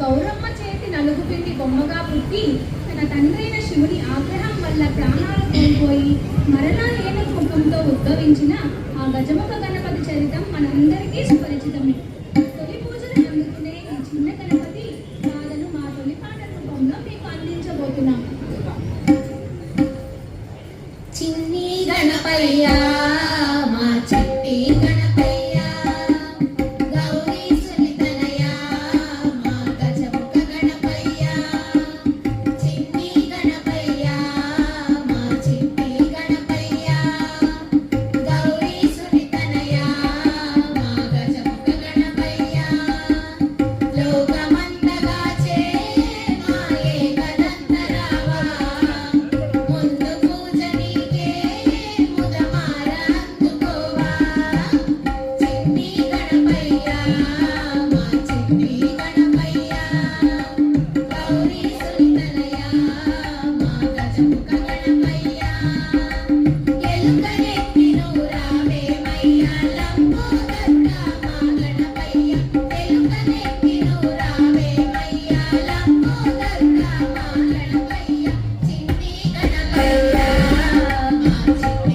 గౌరమ్మ చేతి నలుగు పిండి బొమ్మగా పుట్టి తన తండ్రైన శివుని ఆగ్రహం వల్ల ప్రాణాలు కోల్పోయి మరలా ఏనుగు ముఖంతో ఉద్భవించిన ఆ గజముఖ గణపతి చరితం మనందరికీ సుపరిచితమే. తొలి పూజలు అందుకునే ఈ చిన్న